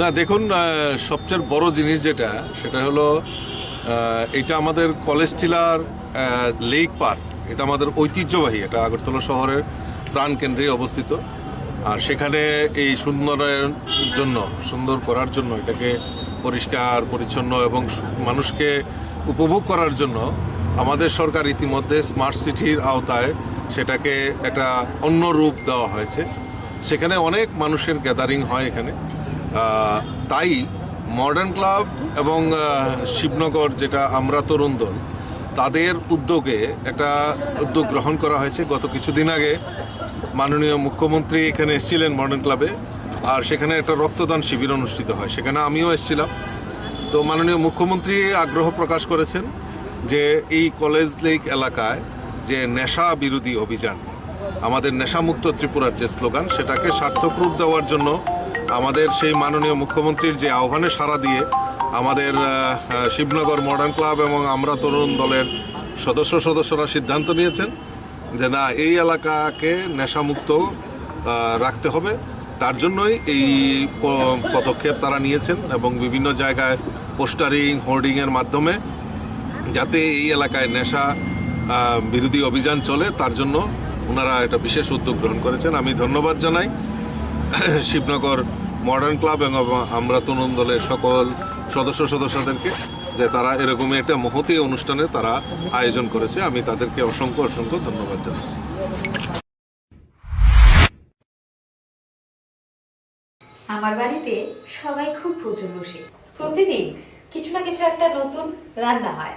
না, দেখুন সবচেয়ে বড় জিনিস যেটা, সেটা হলো এটা আমাদের কলেজ টিলার লেক পার্ক। এটা আমাদের ঐতিহ্যবাহী, এটা আগরতলা শহরের প্রাণকেন্দ্রে অবস্থিত। আর সেখানে এই সুন্দরের জন্য, সুন্দর করার জন্য, এটাকে পরিষ্কার, পরিচ্ছন্ন এবং মানুষকে উপভোগ করার জন্য আমাদের সরকার ইতিমধ্যে স্মার্ট সিটির আওতায় সেটাকে একটা অন্য রূপ দেওয়া হয়েছে। সেখানে অনেক মানুষের গ্যাদারিং হয় এখানে। তাই মডার্ন ক্লাব এবং শিবনগর যেটা আমরা তরুণ দল, তাদের উদ্যোগে একটা উদ্যোগ গ্রহণ করা হয়েছে। গত কিছুদিন আগে মাননীয় মুখ্যমন্ত্রী এখানে এসেছিলেন মডার্ন ক্লাবে আর সেখানে একটা রক্তদান শিবির অনুষ্ঠিত হয়। সেখানে আমিও এসেছিলাম। তো মাননীয় মুখ্যমন্ত্রী আগ্রহ প্রকাশ করেছেন যে এই কলেজ লেক এলাকায় যে নেশা বিরোধী অভিযান, আমাদের নেশামুক্ত ত্রিপুরার যে স্লোগান, সেটাকে সার্থক রূপ দেওয়ার জন্য আমাদের সেই মাননীয় মুখ্যমন্ত্রীর যে আহ্বানে সাড়া দিয়ে আমাদের শিবনগর মডার্ন ক্লাব এবং আমরা তরুণ দলের সদস্য সদস্যরা সিদ্ধান্ত নিয়েছেন যে না, এই এলাকাকে নেশামুক্ত রাখতে হবে। তার জন্যই এই পদক্ষেপ তারা নিয়েছেন এবং বিভিন্ন জায়গায় পোস্টারিং, হোর্ডিংয়ের মাধ্যমে যাতে এই এলাকায় নেশা বিরোধী অভিযান চলে, তার জন্য ওনারা এটা বিশেষ উদ্যোগ গ্রহণ করেছেন। আমি ধন্যবাদ জানাই শিবনগর মডার্ন ক্লাব এবং আমরা তরুণ দলের সকল সদস্য সদস্যদেরকে, যে তারা এরকমই একটা মহতি অনুষ্ঠানে তারা আয়োজন করেছে, আমি তাদেরকে অসংখ্য অসংখ্য ধন্যবাদ জানাচ্ছি। আমার বাড়িতে সবাই খুব প্রচুর বসে। প্রতিদিন কিছু না কিছু একটা নতুন রান্না হয়।